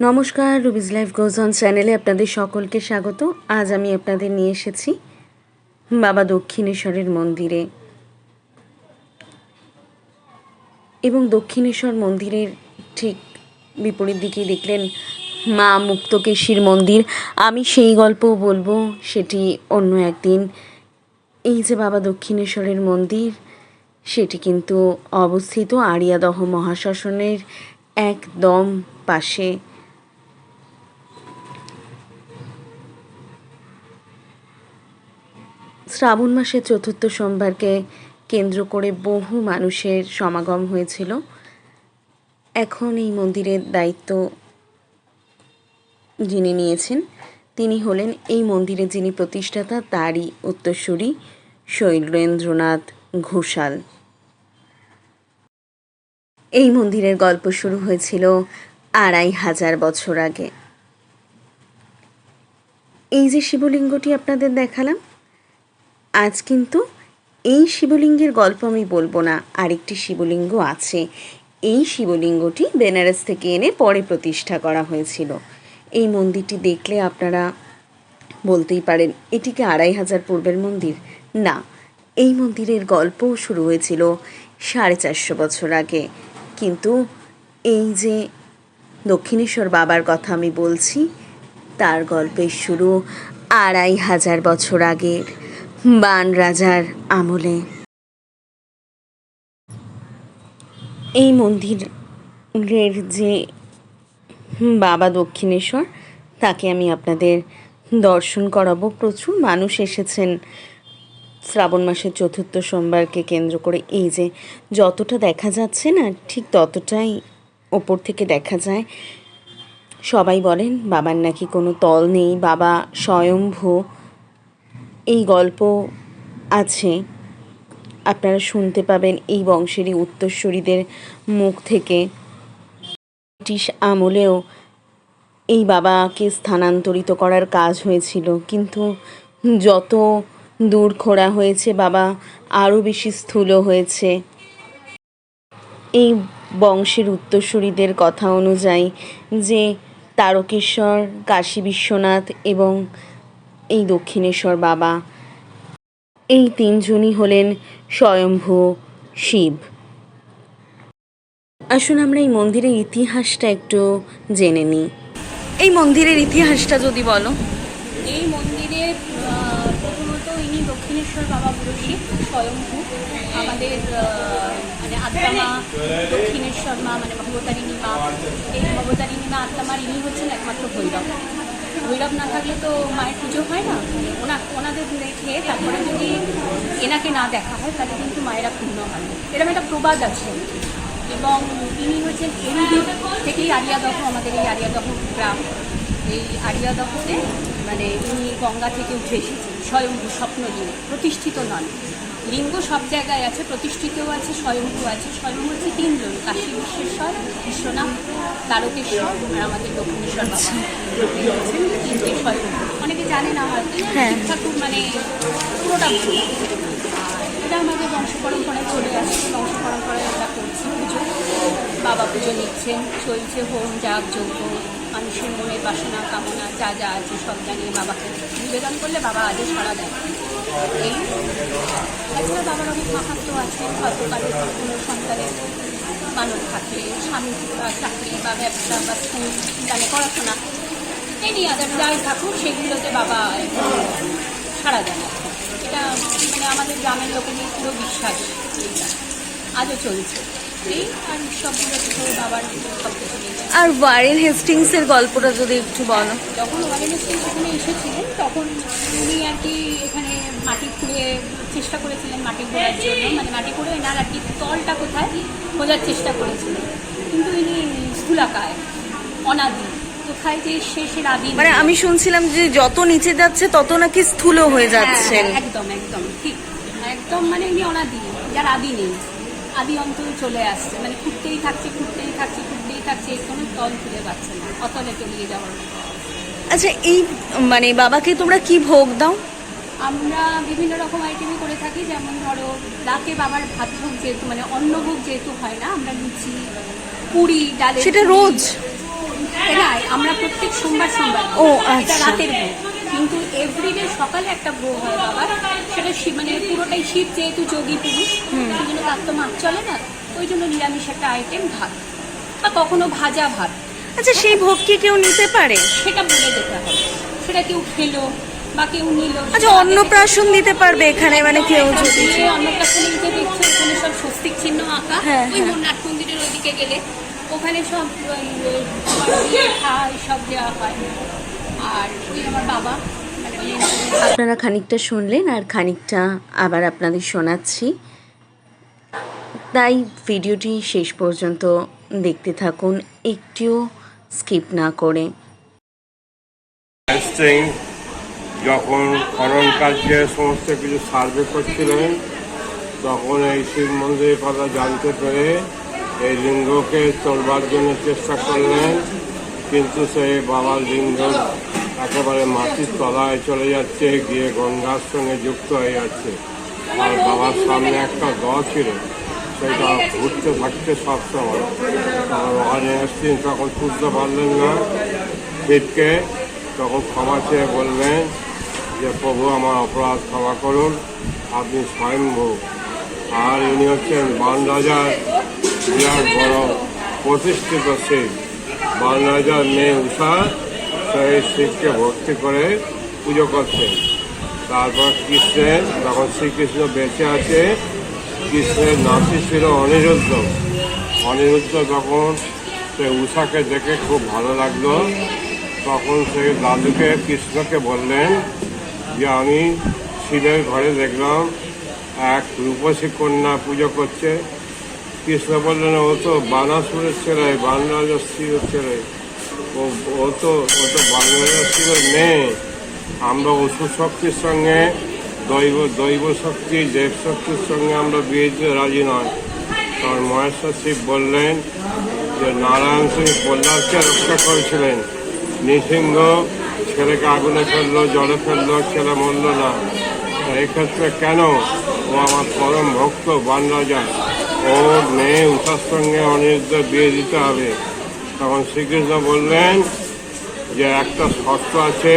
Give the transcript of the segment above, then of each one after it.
নমস্কার Ruby's life গোজন চ্যানেলে আপনাদের সকলকে স্বাগত। আজ আমি আপনাদের নিয়ে এসেছি বাবা দক্ষিণেশ্বরের মন্দিরে। এবং দক্ষিণেশ্বর মন্দিরের ঠিক বিপরীত দিকে দেখলেন মা মুক্তকেশীর মন্দির। আমি সেই গল্পও বলব, সেটি অন্য একদিন। এই যে বাবা দক্ষিণেশ্বরের মন্দির, সেটি কিন্তু অবস্থিত আরিয়াদহ মহাশাসনের একদম পাশে। শ্রাবণ মাসের চতুর্থ সোমবারকে কেন্দ্র করে বহু মানুষের সমাগম হয়েছিল। এখন এই মন্দিরের দায়িত্ব যিনি নিয়েছেন, তিনি হলেন এই মন্দিরে যিনি প্রতিষ্ঠাতা, তারই উত্তরসূরি শৈলেন্দ্রনাথ ঘোষাল। এই মন্দিরের গল্প শুরু হয়েছিল আড়াই হাজার বছর আগে। এই যে শিবলিঙ্গটি আপনাদের দেখালাম আজ কিন্তু এই শিবলিঙ্গের গল্প আমি বলব না, আরেকটি শিবলিঙ্গ আছে। এই শিবলিঙ্গটি বেনারস থেকে এনে পরে প্রতিষ্ঠা করা হয়েছিল। এই মন্দিরটি দেখলে আপনারা বলতেই পারেন এটিকে আড়াই হাজার পূর্বের মন্দির? না, এই মন্দিরের গল্পও শুরু হয়েছিল সাড়ে চারশো বছর আগে। কিন্তু এই যে দক্ষিণেশ্বর বাবার কথা আমি বলছি, তার গল্পের শুরু আড়াই হাজার বছর আগের। বান রাজার আমলে। এই মন্দিরের যে বাবা দক্ষিণেশ্বর, তাকে আমি আপনাদের দর্শন করাবো। প্রচুর মানুষ এসেছেন। শ্রাবণ মাসের চতুর্থ সোমবারকে কেন্দ্র করে এই যে যতটা দেখা যাচ্ছে না, ঠিক ততটাই ওপর থেকে দেখা যায়। সবাই বলেন, বাবার নাকি কোনো তল নেই, বাবা স্বয়ম্ভু। এই গল্প আছে। আপনারা শুনতে পাবেন এই বংশেরই উত্তরসূরিদের মুখ থেকে। ব্রিটিশ আমলেও এই বাবাকে স্থানান্তরিত করার কাজ হয়েছিল। কিন্তু যত দূর খোঁড়া হয়েছে বাবা, আরও বেশি স্থূল হয়েছে। এই বংশের উত্তরসূরিদের কথা অনুযায়ী যে তারকেশ্বর, কাশী বিশ্বনাথ এবং এই দক্ষিণেশ্বর বাবা। এই তিনজনই হলেন স্বয়ম্ভু শিব। আসুন আমরা এই মন্দিরের ইতিহাসটা একটু জেনে নিই। এই মন্দিরের ইতিহাসটা যদি বলো। এই মন্দিরে প্রথমত ইনি দক্ষিণেশ্বর বাবা পুরুষী স্বয়ংভূ আমাদের মানে আত্মা দক্ষিণেশ্বর মা মানে ভগবতারিণী মা এই ভগবতারিণী মা আত্মামার ইনি হচ্ছেন একমাত্র ভৈরব। ভৈরব না থাকলে তো মায়ের পুজো হয় না? ওনা, ওনাদের দেখে তারপরে যদি এনাকে না দেখা হয়, তাহলে কিন্তু মায়েরা পূর্ণ হয়। এরকম একটা প্রবাদ আছে। এবং তিনি হচ্ছেন এরই থেকেই আরিয়াদহ, আমাদের এই আরিয়াদহ গ্রাম। এই আরিয়াদহতে মানে উনি গঙ্গা থেকে উঠে এসেছেন। স্বপ্ন দিয়ে। প্রতিষ্ঠিত নন। লিঙ্গ সব জায়গায় আছে, প্রতিষ্ঠিতও আছে স্বয়ম্ভু আছে। স্বয়ম্ভু হচ্ছে তিনজন। কাশী বিশ্বেশ্বর, বিশ্বনাথ তারকেশ্বর আর আমাদের দক্ষিণেশ্বর বাবা। অনেকে জানে না হয়তো হ্যাঁ। ঠাকুর মানে পুরোটা ভুল। এটা আমাদের বংশ পরম্পরায় চলে আসছে। বংশ পরম্পরায় আমরা করছি পুজো। বাবা পুজো নিচ্ছেন। চলছে হোম যাগ যজ্ঞ। মানুষের মনের বাসনা কামনা যা যা আছে সব জানিয়ে বাবাকে নিবেদন করলে বাবা আজও সাড়া দেয়। এই। এছাড়া বাবার অনেক মাহাত্ম আছে। হয়তো কারোর কোনো সন্তানের মানব থাকলে স্বামী বা চাকরি বা ব্যবসা বা স্কুল জানে পড়াশোনা এই নিয়ে আদার যাই থাকুক সেগুলোতে বাবা সাড়া দেয় এটা মানে আমাদের গ্রামের লোকেদের পুরো বিশ্বাস আজও চলছে। এই আর ওয়ারেন হেস্টিংসের গল্পটা যদি একটু বলো। যখন ওয়ারেন হেস্টিংস এখানে এসেছিলেন তখন উনি আর কি এখানে মাটি খুঁড়ে চেষ্টা করেছিলেন মাটি খোঁড়ার জন্য। মানে মাটি খুঁড়ে এনার আর কি তলটা কোথায় খোঁজার চেষ্টা করেছিলেন। কিন্তু ইনি স্থূলাকায় অনাদি। কোথায় যে শেষের আদি মানে আমি শুনছিলাম যে যত নিচে যাচ্ছে তত নাকি স্থূল হয়ে যাচ্ছেন হ্যাঁ, একদম একদম ঠিক। একদম মানে ইনি অনাদি যার আদি নেই। আদি অন্তরে চলে আসছে। মানে খুঁড়তেই থাকছে খুঁড়তেই থাকছে খুঁড়তেই থাকছে এর কোনো তল খুঁজে পাচ্ছে না অতলে তলিয়ে যাওয়ার আচ্ছা এই মানে বাবাকে তোমরা কি ভোগ দাও? আমরা বিভিন্ন রকম আইটেমই করে থাকি যেমন ধরো রাতে বাবার ভাত ভোগ যেহেতু মানে অন্নভোগ যেহেতু হয় না আমরা লুচি পুরি ডালের সেটা রোজ? না আমরা প্রত্যেক সোমবার সোমবার ও, আচ্ছা। রাতের ভোগ কিন্তু এভরিডে সকালে একটা ভোগ হয় বাবার। সেটা শিব মানে পুরোটাই শিব যেহেতু যোগী পুরুষ সেই জন্য তার তো মাছ চলে না। ওই জন্য নিরামিষ একটা আইটেম ভাত। বা কখনো ভাজা ভাত। আচ্ছা সেই ভোগ কি কেউ নিতে পারে? সেটা বলে যেতে হবে। সেটা কেউ খেলো বা কেউ নিল। আচ্ছা অন্নপ্রাশন দিতে পারবে এখানে মানে কেউ যদি অন্নপ্রাশন যে দেখছ ওখানে সব স্বস্তিক চিহ্ন আঁকা। হ্যাঁ, ওইদিকে গেলে। ওখানে সব খায় সব দেওয়া হয়। আর ওই আমার বাবা মানে আপনারা খানিকটা শুনলেন আর খানিকটা আবার আপনাদের শোনাচ্ছি। তাই ভিডিওটি শেষ পর্যন্ত দেখতে থাকুন একটিও স্কিপ না করে। যখন খনন কার্যে সমস্ত কিছু সার্ভে করছিলেন তখন এই শিব মন্দিরের কথা জানতে পেরে এই লিঙ্গকে তোলবার জন্য চেষ্টা করলেন, কিন্তু সেই বাবার লিঙ্গ একেবারে মাটির তলায় চলে যাচ্ছে, গিয়ে গঙ্গার সঙ্গে যুক্ত হয়ে যাচ্ছে। আর বাবার সামনে একটা দ ছিল, সেটা ঘুরতে থাকছে সবসময় তখন ওখানে তখন তুলতে পারলেন না। শিবকে তখন ক্ষমা চেয়ে বললেন যে, প্রভু, আমার অপরাধ ক্ষমা করুন, আপনি স্বয়ংভূ আর ইনি হচ্ছেন বান রাজার বিরাট বড় প্রতিষ্ঠিত শিব বান রাজার মেয়ে উষা, সেই শিবকে ভর্তি করে পুজো করছেন। তারপর কৃষ্ণের, যখন শ্রীকৃষ্ণ বেঁচে আছে, কৃষ্ণের নাতি ছিল অনিরুদ্ধ। অনিরুদ্ধ যখন সে উষাকে দেখে খুব ভালো লাগল, তখন সে দাদুকে, কৃষ্ণকে বললেন, যে আমি শিবের ঘরে দেখলাম, এক রূপসী কন্যা পুজো করছে। কৃষ্ণ বললেন ও তো বানাসুরের ছেলে বানরাজা শিবের ছেলে। ও ও তো ও তো বানরাজা শিবের মেয়ে। আমরা ওষুধ শক্তির সঙ্গে, দৈব দৈব শক্তি, দেব শক্তির সঙ্গে আমরা বিয়ে দিতে রাজি নয়। কারণ মহেশ্বর শিব বললেন যে, নারায়ণ সিং প্রহ্লাদকে রক্ষা করেছিলেন। নৃসিংহ ছেলেকে আগুনে ফেলল, জলে ফেলল, ছেলে মরল না। এক্ষেত্রে কেন? ও আমার পরম ভক্ত বান রাজা ওর মেয়ে উষার সঙ্গে অনিরুদ্ধ বিয়ে দিতে হবে। তখন শ্রীকৃষ্ণ বললেন যে একটা শর্ত আছে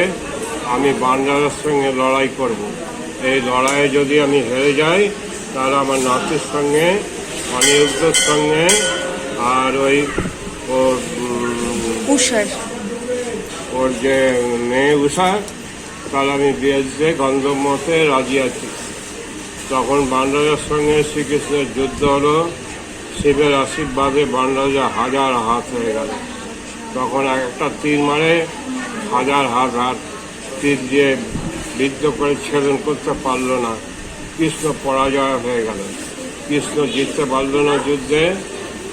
আমি বান্ডারের সঙ্গে লড়াই করব। এই লড়াইয়ে যদি আমি হেরে যাই তাহলে আমার নাতির সঙ্গে অনিরুদ্ধর সঙ্গে আর ওই ওর উষার। ওর যে মেয়ে উষা তাহলে আমি বিয়ে দিতে গন্ধমতে রাজি আছি। তখন বানরাজার সঙ্গে শ্রীকৃষ্ণের যুদ্ধ হলো। শিবের আশীর্বাদে বানরাজা হাজার হাত হয়ে গেল। তখন একটা তীর মারে, হাজার হাত হাত তীর দিয়ে বিদ্ধ করে ছেদন করতে পারল না। কৃষ্ণ পরাজয় হয়ে গেল। কৃষ্ণ জিততে পারল না যুদ্ধে।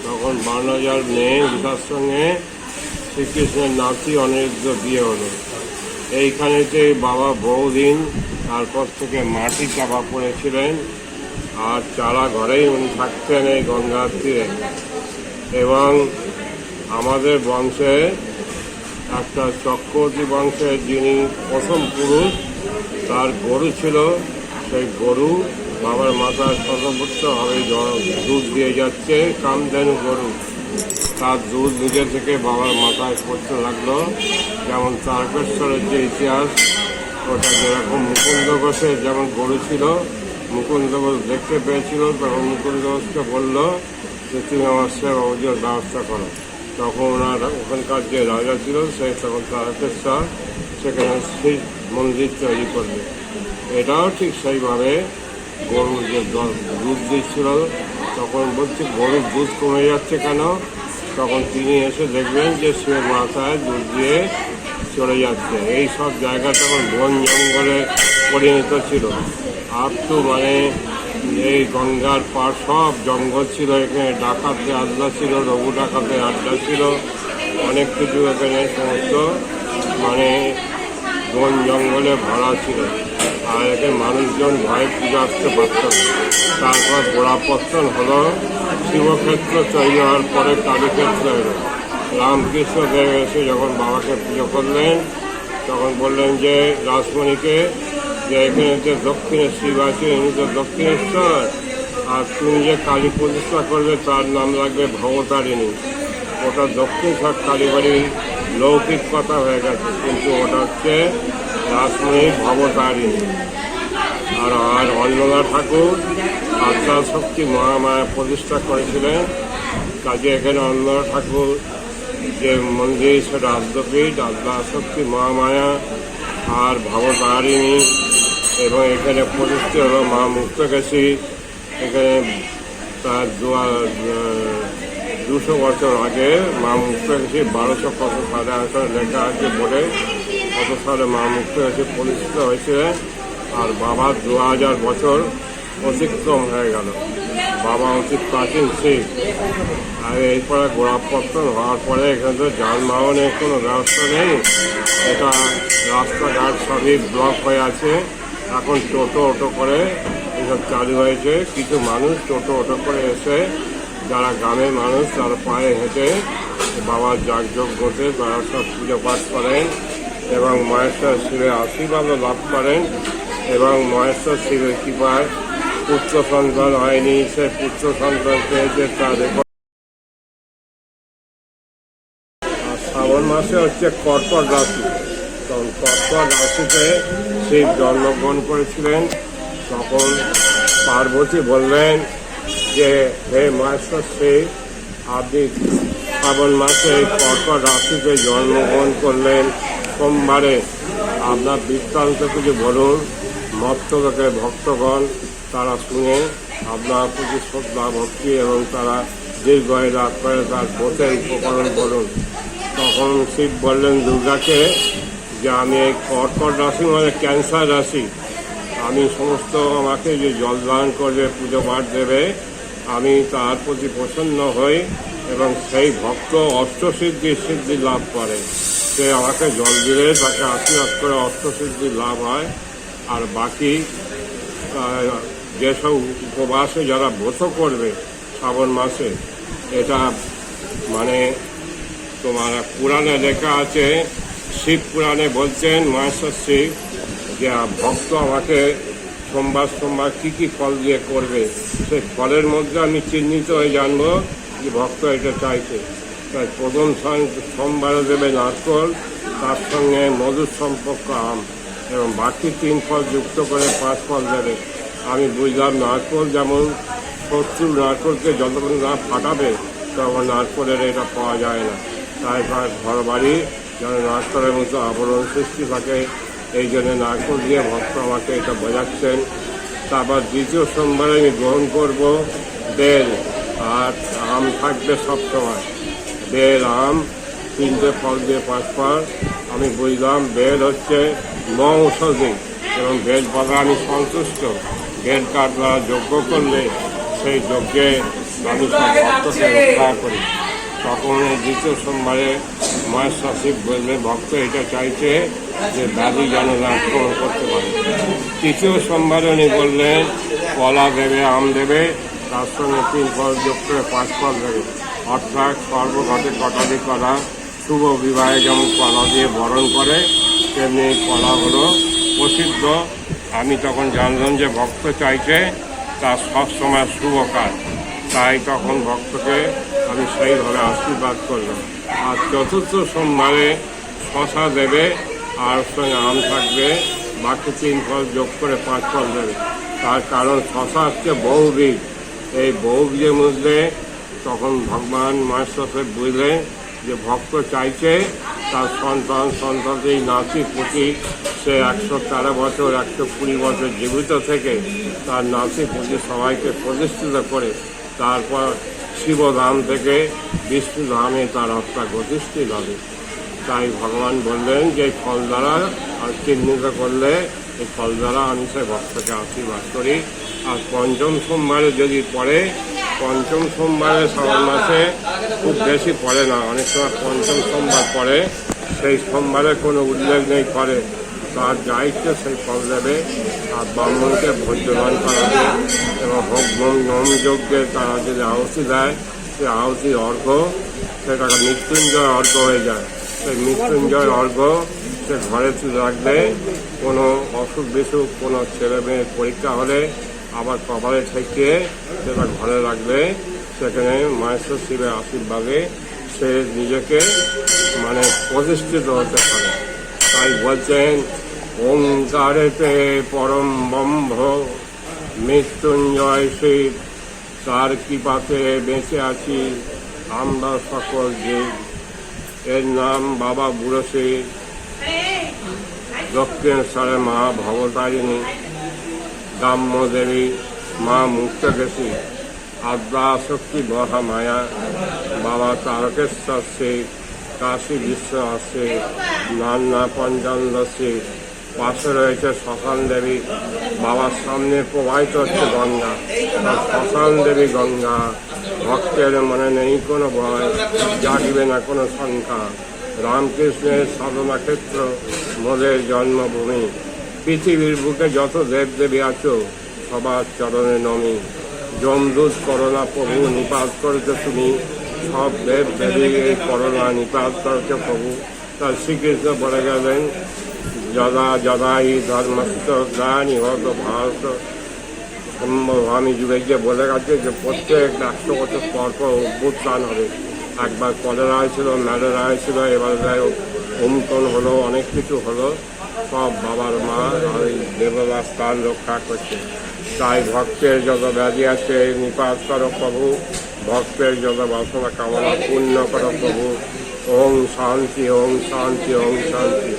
তখন বানরাজার মেয়ে উষার সঙ্গে শ্রীকৃষ্ণের নাতি অনিরুদ্ধ বিয়ে হলো। এইখানেতে বাবা বহুদিন তারপর থেকে মাটি চাপা পড়েছিলেন আর চারা ঘরেই উনি থাকতেন এই গঙ্গার তীরে। এবং আমাদের বংশে একটা চক্রবর্তী বংশের যিনি প্রথম পুরুষ, তার গরু ছিল, সেই গরু বাবার মাথার মাথায় শতপুত্রভাবে দুধ দিয়ে যাচ্ছে, কামধেনু গরু। তার দুধ নিজে থেকে বাবার মাথায় পড়তে লাগল। যেমন তারকেশ্বরের যে ইতিহাস ওটা যেরকম মুকুন্দ ঘোষের যেমন গরু ছিল, মুকুন্দ ঘোষ দেখতে পেয়েছিল, তখন মুকুন্দ ঘোষকে বলল যে তুমি আমার সেবা পুজোর ব্যবস্থা করো। তখন ওনার ওখানকার যে রাজা ছিল সে তখন তারকেশ্বর, সেখানে শিব মন্দির তৈরি করবে। এটাও ঠিক সেইভাবে গরুর যে দুধ দিচ্ছিল, তখন বলছি, গরুর দুধ কমে যাচ্ছে কেন? তখন তিনি এসে দেখবেন যে সে মাথায় দুধ দিয়ে চলে যাচ্ছে। এই সব জায়গা তখন বন জঙ্গলে পরিণত ছিল। আর তো মানে এই গঙ্গার পার সব জঙ্গল ছিল। এখানে ডাকাতে আড্ডা ছিল, রঘু ডাকাতে আড্ডা ছিল। অনেক কিছু এখানে সমস্ত মানে বন জঙ্গলে ভরা ছিল। আর এখানে মানুষজন ভয়ে পুজো আসতে পারত তারপর গোড়াপত্তন হলো। শিবক্ষেত্র তৈরি হওয়ার পরে কালীক্ষেত্র রামকৃষ্ণ দেব এসে যখন বাবাকে পুজো করলেন, তখন বললেন যে, রাসমণিকে যে এখানে যে দক্ষিণের শিব আছে ইনি তো দক্ষিণেশ্বর। আর তুমি যে কালী প্রতিষ্ঠা করবে তার নাম লাগবে ভবতারিণী। ওটা দক্ষিণ সব কালীবাড়ির লৌকিক কথা হয়ে গেছে, কিন্তু ওটা হচ্ছে রাসমণি ভবতারিণী। আর আর অন্নদা ঠাকুর আত্মা শক্তি মহামায়া প্রতিষ্ঠা করেছিলেন। কাজে এখানে অন্নদা ঠাকুর যে আদ্যপীঠ আদ্যা শক্তি মহামায়া আর ভবতারিণী এবং এখানে প্রতিষ্ঠিত হলো মা মুক্তকেশী। এখানে তার দুশো বছর আগে মা মুক্তকেশী বারোশো কত সালে আসলে লেখা আছে বলে কত সালে মা মুক্তকেশী প্রতিষ্ঠিত হয়েছিলেন আর বাবার দু হাজার বছর অতিক্রম হয়ে গেল। বাবা উচিত প্রাচীন শিখ আর এরপরে গোড়াপত্তন হওয়ার পরে এখানে তো যানবাহনের কোনো ব্যবস্থা নেই। এটা রাস্তাঘাট সবই ব্লক হয়ে আছে। এখন টোটো, অটো করে এসব চালু হয়েছে। কিছু মানুষ টোটো, অটো করে এসে যারা গ্রামের মানুষ, তারা পায়ে হেঁটে বাবার যাগযোগ করতে তারা সব পুজো পাঠ করেন এবং মহেশ্বর শিবের আশীর্বাদও লাভ করেন এবং মহেশ্বর শিবের কৃপায় পুত্র সন্তান হয়নি সে পুত্র সন্তান পেয়েছে তা দেখো। আর শ্রাবণ মাসে হচ্ছে কর্কট রাশি। তখন কর্কট রাশিতে শিব জন্মগ্রহণ করেছিলেন। তখন পার্বতী বললেন যে, হে মহেশ্বর শিব আপনি শ্রাবণ মাসে কর্কট রাশিতে জন্মগ্রহণ করলেন। সোমবারে আপনার বৃত্তান্ত কিছু বলুন। মত্তলোকের ভক্তগণ, তারা শুনে আপনার প্রতি শ্রদ্ধা ভক্তি এবং তারা দীর্ঘয় লাভ করে তার পথের উপকরণ করুন। তখন শিব বললেন, দুর্গাকে, যে আমি এই কর্কট রাশি মানে ক্যান্সার রাশি, আমি সমস্ত আমাকে যে জল জলদান করবে, পুজো পাঠ দেবে, আমি তার প্রতি প্রসন্ন হই এবং সেই ভক্ত অষ্টসিদ্ধি সিদ্ধি লাভ করে। সে আমাকে জল দিলে তাকে আশীর্বাদ করে অষ্টসিদ্ধি লাভ হয়। আর বাকি যেসব উপবাসে যারা ব্রত করবে শ্রাবণ মাসে, এটা মানে তোমার পুরাণে লেখা আছে, শিব পুরাণে বলছেন মহেশ্বর শিব যে ভক্ত আমাকে সোমবার সোমবার কী কী ফল দিয়ে করবে সেই ফলের মধ্যে আমি চিহ্নিত হয়ে জানব যে ভক্ত এটা চাইছে। তাই প্রথম সোমবারে দেবে নারকল, তার সঙ্গে মধুর সম্পর্ক আম। এবং বাকি তিন ফল যুক্ত করে পাঁচ ফল দেবে। আমি বুঝলাম নারকোল যেমন শত্রু নারকোলকে যতক্ষণ না ফাটাবে, তখন নারকলের এটা পাওয়া যায় না। তাই তার ঘর বাড়ি যেন নারকলের মতো আবরণ সৃষ্টি থাকে, এই জন্য নারকল দিয়ে ভক্ত আমাকে এটা বোঝাচ্ছেন। তারপর দ্বিতীয় সোমবারে আমি গ্রহণ করব বেল, আর আম থাকবে সবসময় বেল, আম, তিনটে ফল দিয়ে পাঁচ ফল। আমি বুঝলাম বেল হচ্ছে ম ঔষধি এবং পাতা আমি সন্তুষ্ট। বেল কাঠ দ্বারা যজ্ঞ করলে সেই যজ্ঞে সব ভক্তকে রক্ষা করি। তখন দ্বিতীয় সোমবারে মহেশ্বর শিব বললে ভক্ত এটা চাইছে যে ব্যাধি যেন আক্রমণ করতে পারে। তৃতীয় সোমবারে উনি বললেন, কলা দেবে, আম দেবে, তার সঙ্গে তিন ফল যোগ করে পাঁচ ফল দেবে। অর্থাৎ সর্বঘটে কটালি করা, শুভ বিবাহে যেমন কলা দিয়ে বরণ করে তেমনি এই কলা হলো, প্রসিদ্ধ। আমি তখন জানলাম যে ভক্ত চাইছে তার সবসময় শুভ কাজ। তাই তখন ভক্তকে আমি সেইভাবে আশীর্বাদ করলাম। আর চতুর্থ সোমবারে শশা দেবে, আর সঙ্গে আম থাকবে, বাকি তিন ফল যোগ করে পাঁচ ফল দেবে। তার কারণ শশা হচ্ছে বহুবীজ এই বহুবীজের মধ্যে তখন ভগবান মাস্টার বুঝলেন যে ভক্ত চাইছে তার সন্তান সন্তানদের নাতি, পুতি, সে একশো তেরো বছর, একশো কুড়ি বছর জীবিত থেকে তার নাতি, পুতি সবাইকে প্রতিষ্ঠিত করে তারপর শিবধাম থেকে বিষ্ণু ধামে তার আত্মা প্রতিষ্ঠিত হবে। তাই ভগবান বললেন যে, এই ফল দ্বারা চিহ্নিত করলে এই ফল দ্বারা আমি সে ভক্তকে আশীর্বাদ করি। আর পঞ্চম সোমবারে যদি পড়ে পঞ্চম সোমবারে শ্রাবণ মাসে খুব বেশি পড়ে না। অনেক সময় পঞ্চম সোমবার পড়ে, সেই সোমবারে কোনো উল্লেখ নেই করে। তার ইচ্ছে সেই ফল আর ব্রাহ্মণকে ভোজ্যদান করাবে এবং হোম হোম যজ্ঞে তারা যদি আহুতি দেয়, সে আহুতি অর্ঘ সেটা মৃত্যুঞ্জয় অর্ঘ হয়ে যায়। সেই মৃত্যুঞ্জয় অর্ঘ সে ঘরে রাখলে কোনো অসুখ বিসুখ কোনো ছেলে মেয়ের পরীক্ষা হলে আবার কপালে ঠেকিয়ে সেটা ঘরে রাখলে সেখানে মায়েশ্বর শিবের আশীর্বাদে সে নিজেকে মানে প্রতিষ্ঠিত হতে পারে। তাই বলছেন, ওঙ্কারেতে পরম ব্রহ্ম, মৃত্যুঞ্জয় শিব, তার কৃপাতে বেঁচে আছি আমরা সকল জীব। এর নাম বাবা বুড়ো শিব। দক্ষিণেশ্বরে মা ভবতারিণী। গ্রাম্য দেবী মা মুক্তকেশী আদ্যা শক্তি মহামায়া বাবা তারকেশ্বর শিব কাশী বিশ্বনাথ শিব নান্না পঞ্চান্দ শিব পাশে রয়েছে শ্মশান দেবী, বাবার সামনে প্রবাহিত হচ্ছে গঙ্গা, আর শ্মশান দেবী গঙ্গা, ভক্তের মনে নেই কোনো ভয়, জাগবে না কোনো শঙ্কা। রামকৃষ্ণের সাধনা ক্ষেত্র, মোদের জন্মভূমি। পৃথিবীর বুকে যত দেব দেবী আছো, সবার চরণে নমি। যমদূত করোনা প্রভু নিপাত করেছ তুমি, সব দেব দেবী এই করোনা নিপাত করেছ প্রভু। তা শ্রীকৃষ্ণ বলে গেলেন, যদা যদা হি ধর্মস্থ গ্লানি হত ভারত। আমি যুগে যে বলে গেছে যে প্রত্যেক একশো বছর পর পর অভ্যুত্থান হবে। একবার কলেরা হয়েছিল ম্যালেরা হয়েছিল এবার অমুকন হলো, অনেক কিছু হলো। সব বাবার মা এই দেবতা স্থান রক্ষা করছে। তাই ভক্তের যত ব্যাধি আছে নিপাত করো প্রভু। ভক্তের যত বাসনা কামনা পূর্ণ করো প্রভু। ওং শান্তি ওং শান্তি ওং শান্তি।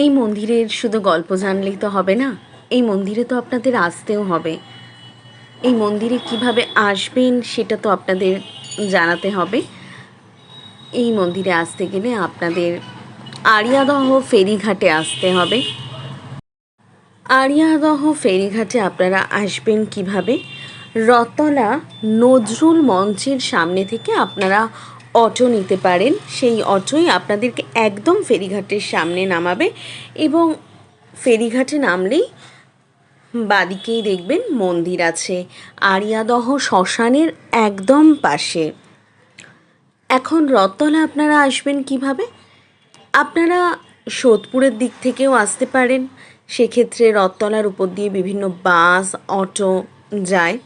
এই মন্দিরের শুধু গল্প জানলেই তো হবে না, এই মন্দিরে তো আপনাদের আসতেও হবে। এই মন্দিরে কীভাবে আসবেন সেটা তো আপনাদের জানাতে হবে। এই মন্দিরে আসতে গেলে আপনাদের আরিয়াদহ ফেরিঘাটে আসতে হবে। আরিয়াদহ ফেরিঘাটে আপনারা আসবেন কীভাবে? রতলা নজরুল মঞ্চের সামনে থেকে আপনারা অটো নিতে পারেন। সেই অটোই আপনাদেরকে একদম ফেরিঘাটের সামনে নামাবে এবং ফেরিঘাটে নামলেই বাদিকেই দেখবেন মন্দির আছে। আরিয়াদহ শ্মশানের একদম পাশে। এখন রথতলা আপনারা আসবেন কীভাবে? আপনারা সোদপুরের দিক থেকেও আসতে পারেন। সেক্ষেত্রে রথতলার উপর দিয়ে বিভিন্ন বাস, অটো যায়।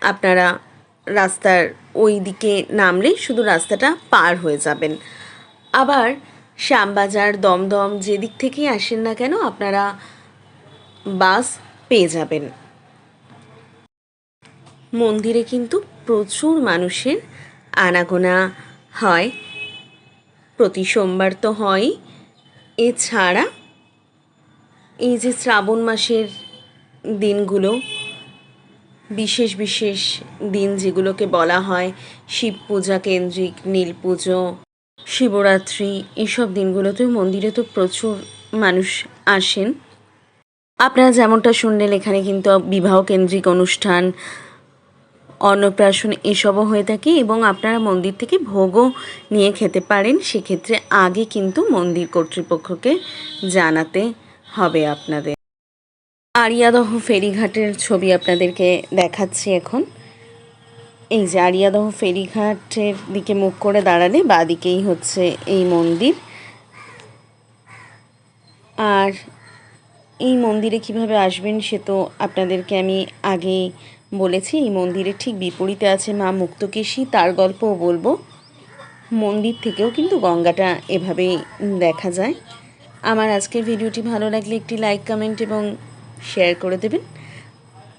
আপনারা রাস্তার ওই দিকে নামলেই শুধু রাস্তাটা পার হয়ে যাবেন। আবার শ্যামবাজার, দমদম যেদিক থেকেই আসেন না কেন, আপনারা বাস পেয়ে যাবেন। মন্দিরে কিন্তু প্রচুর মানুষের আনাগোনা হয়। প্রতি সোমবার তো হয়ই এছাড়া এই যে শ্রাবণ মাসের দিনগুলো, বিশেষ বিশেষ দিন যেগুলোকে বলা হয়, শিব পূজা কেন্দ্রিক, নীল পুজো, শিবরাত্রি এইসব দিনগুলোতেও মন্দিরে তো প্রচুর মানুষ আসেন। আপনারা যেমনটা শুনলেন, এখানে কিন্তু বিবাহ কেন্দ্রিক অনুষ্ঠান, অন্নপ্রাশন এসবও হয়ে থাকে এবং আপনারা মন্দির থেকে ভোগও নিয়ে খেতে পারেন। সেক্ষেত্রে আগে কিন্তু মন্দির কর্তৃপক্ষকে জানাতে হবে আপনাদের। আরিয়াদহ ফেরিঘাটের ছবি আপনাদেরকে দেখাচ্ছি এখন। এই যে আরিয়াদহ ফেরিঘাটের দিকে মুখ করে দাঁড়ালে বাদিকেই হচ্ছে এই মন্দির। আর এই মন্দিরে কীভাবে আসবেন সে তো আপনাদেরকে আমি আগে বলেছি, এই মন্দিরের ঠিক বিপরীতে আছে মা মুক্তকেশী, তার গল্পও বলব। মন্দির থেকেও কিন্তু গঙ্গাটা এভাবেই দেখা যায়। আমার আজকের ভিডিওটি ভালো লাগলে একটি লাইক, কমেন্ট এবং শেয়ার করে দেবেন।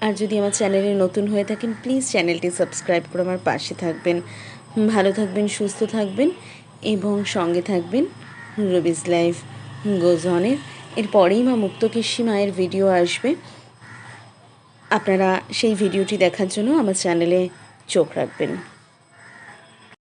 আর যদি আমার চ্যানেলে নতুন হয়ে থাকেন, প্লিজ চ্যানেলটি সাবস্ক্রাইব করে আমার পাশে থাকবেন। ভালো থাকবেন, সুস্থ থাকবেন এবং সঙ্গে থাকবেন। রবিজ লাইফ গোজনের এরপরেই মা মুক্তকেশী মায়ের ভিডিও আসবে। আপনারা সেই ভিডিওটি দেখার জন্য আমার চ্যানেলে চোখ রাখবেন।